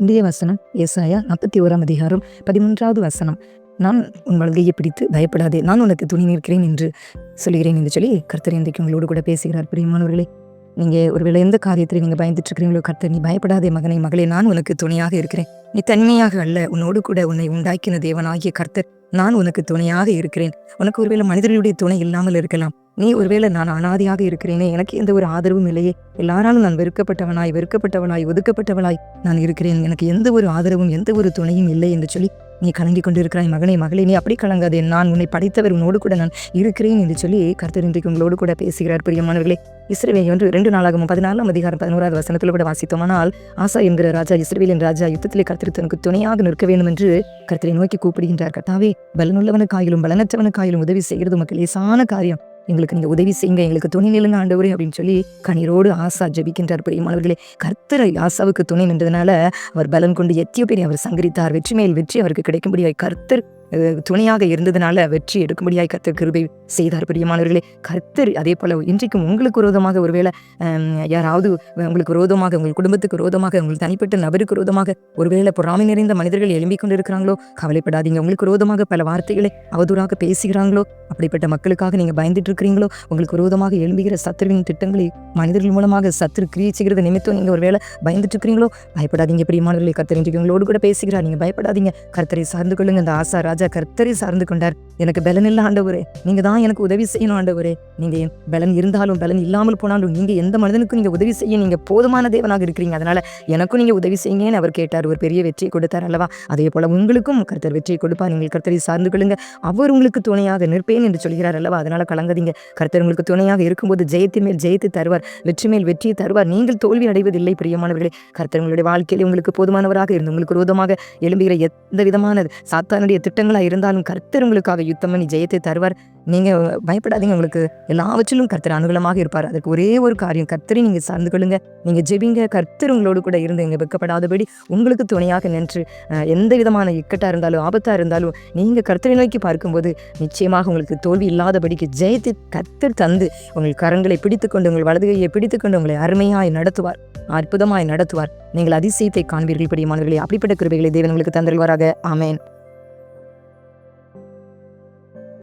இந்திய வசனம் ஏசாயா நாற்பத்தி ஓராம் அதிகாரம் பதிமூன்றாவது வசனம். நான் உன் வலகையை பிடித்து பயப்படாதே நான் உனக்கு துணி நிற்கிறேன் என்று சொல்கிறேன் என்று சொல்லி கர்த்தர் இன்றைக்கு உங்களோடு கூட பேசுகிறார். பிரியமானவர்களே நீங்கள் ஒருவேளை எந்த காரியத்தில் நீங்கள் பயந்துட்டு இருக்கிறீங்களோ கர்த்தர் நீ பயப்படாதே மகனை மகளே நான் உனக்கு துணையாக இருக்கிறேன். நீ தனிமையாக அல்ல உன்னோடு கூட உன்னை உண்டாக்கின தேவனாகிய கர்த்தர் நான் உனக்கு துணையாக இருக்கிறேன். உனக்கு ஒருவேளை மனிதர்களுடைய துணை இல்லாமல் இருக்கலாம். நீ ஒருவேளை நான் அனாதியாக இருக்கிறேனே. எனக்கு எந்த ஒரு ஆதரவும் இல்லையே. எல்லாராலும் நான் வெறுக்கப்பட்டவனாய் வெறுக்கப்பட்டவனாய் ஒதுக்கப்பட்டவனாய் நான் இருக்கிறேன். எனக்கு எந்த ஒரு ஆதரவும் எந்த ஒரு துணையும் இல்லை என்று சொல்லி நீ கலங்கி கொண்டிருக்கிறாய் மகனே மகளே நீ அப்படி கலங்காதே. நான் உன்னை படைத்தவர் உன்னோடு கூட நான் இருக்கிறேன் என்று சொல்லி கர்த்தர் இன்றைக்கு உங்களோடு கூட பேசுகிறார். பிரியமானவர்களே இஸ்ரேல் ஒன்று ரெண்டு நாளாகவும் பதினாலாம் அதிகாரம் பதினோராவது வசனத்தில் கூட வாசித்தோமானால் ஆசா என்கிற ராஜா இஸ்ரேலின் ராஜா யுத்தத்திலே கர்த்தர் தனக்கு துணையாக நிற்க வேண்டும் என்று கர்த்தரை நோக்கி கூப்பிடுகின்றார். கர்த்தாவே பலனுள்ளவனுக்காயிலும் பலனற்றவனுக்காயிலும் உதவி செய்கிறது உமக்கு லேசான காரியம். எங்களுக்கு நீங்கள் உதவி செய்யுங்க எங்களுக்கு துணை நிலுங்க ஆண்டவரே அப்படின்னு சொல்லி கண்ணீரோடு ஆசா ஜபிக்கின்றார் பிரியமானவர்களே கர்த்தரை ஆசாவுக்கு துணை நின்றதுனால அவர் பலன் கொண்டு எத்தியோ பேரை அவர் சங்கரித்தார். வெற்றி மேல் வெற்றி அவருக்கு கிடைக்கும்படியாய் கர்த்தர் அஹ், துணையாக இருந்ததுனால வெற்றி எடுக்கும்படியாய் கர்த்தர் கிருபை செய்தார். பிரியமானவர்களே கர்த்தர் அதே போல இன்றைக்கும் உங்களுக்கு விரோதமாக ஒருவேளை யாராவது உங்களுக்கு விரோதமாக உங்கள் குடும்பத்துக்கு விரோதமாக உங்கள் தனிப்பட்ட நபருக்கு விரோதமாக ஒருவேளை பொறாமை நிறைந்த மனிதர்கள் எழும்பிக் கொண்டிருக்கிறாங்களோ கவலைப்படாதீங்க. உங்களுக்கு விரோதமாக பல வார்த்தைகளை அவதூறாக பேசுகிறாங்களோ அப்படிப்பட்ட மக்களுக்காக நீங்க பயந்துட்டு இருக்கிறீங்களோ உங்களுக்கு விரோதமாக எழும்புகிற சத்துருவின் திட்டங்களை மனிதர்கள் மூலமாக சத்துரு கிரியை செய்கிறது நிமித்தம் நீங்க ஒருவேளை பயந்துட்டு இருக்கிறீங்களோ பயப்படாதீங்க. பிரியமானவர்களை கர்த்தர் இன்றைக்கு உங்களோடு கூட பேசுகிறார். நீங்க பயப்படாதீங்க. கர்த்தரை சார்ந்து கொள்ளுங்க. அந்த ஆசா ராஜா கர்த்தரை சார்ந்து கொண்டார். எனக்கு பலன் இல்ல ஆண்டவரே. நீங்க தான் எனக்கு உதவி செய்யணும் ஆண்டவரே. நீங்க என் பலன் இருந்தாலும் பலன் இல்லாமல் போனாலும் நீங்க எந்த மனிதனுக்கும் நீங்க உதவி செய்ய நீங்க போதுமான தேவனாக இருக்கிறீங்க. அதனால எனக்கும் நீங்க உதவி செய்யுங்கன்னு அவர் கேட்டார். ஒரு பெரிய வெற்றியை கொடுத்தார் அல்லவா? அதே போல உங்களுக்கும் கர்த்தர் வெற்றியை கொடுப்பார். நீங்கள் கர்த்தரை சார்ந்து கொள்ளுங்க அவர் உங்களுக்கு துணையாக நிற்பேன் என்று சொல்கிறார் அல்லவா? அதனால கலங்காதீங்க. கர்த்தர் உங்களுக்கு துணையாக இருக்கும்போது ஜெயத்தின் மேல் ஜெயத்து தருவார். வெற்றி மேல் வெற்றியை தருவார். நீங்கள் தோல்வி அடைவதில்லை பிரியமானவர்களே. கர்த்தர் உங்களுடைய வாழ்க்கையில் உங்களுக்கு போதுமானவராக இருந்து உங்களுக்கு விரோதமாக எழும்புகிற எந்த விதமான சாத்தானுடைய திட்டங்களாக இருந்தாலும் கர்த்தர் உங்களுக்காக யுத்தம் பண்ணி ஜெயத்தை தருவார். நீங்கள் பயப்படாதீங்க. உங்களுக்கு எல்லாவற்றிலும் கர்த்தர் அனுகூலமாக இருப்பார். அதுக்கு ஒரே ஒரு காரியம் கர்த்தரை நீங்கள் சார்ந்து கொள்ளுங்க. நீங்கள் ஜெபிங்க. கர்த்தர் உங்களோடு கூட இருந்து இங்கே வெக்கப்படாதபடி உங்களுக்கு துணையாக நின்று எந்த விதமான இக்கட்டாக இருந்தாலும் ஆபத்தாக இருந்தாலும் நீங்கள் கர்த்தரை நோக்கி பார்க்கும்போது நிச்சயமாக உங்களுக்கு தோல்வி இல்லாதபடிக்கு ஜெயத்தை கர்த்தர் தந்து உங்கள் கரங்களை பிடித்துக்கொண்டு உங்கள் வலது கையை பிடித்துக்கொண்டு உங்களை அருமையாய் நடத்துவார். அற்புதமாய் நடத்துவார். நீங்கள் அதிசயத்தை காண்பீர்கள். பிடிமானவர்களே அப்படிப்பட்ட கிருபைகளை தேவன் உங்களுக்கு தந்தருவாராக ஆமேன்.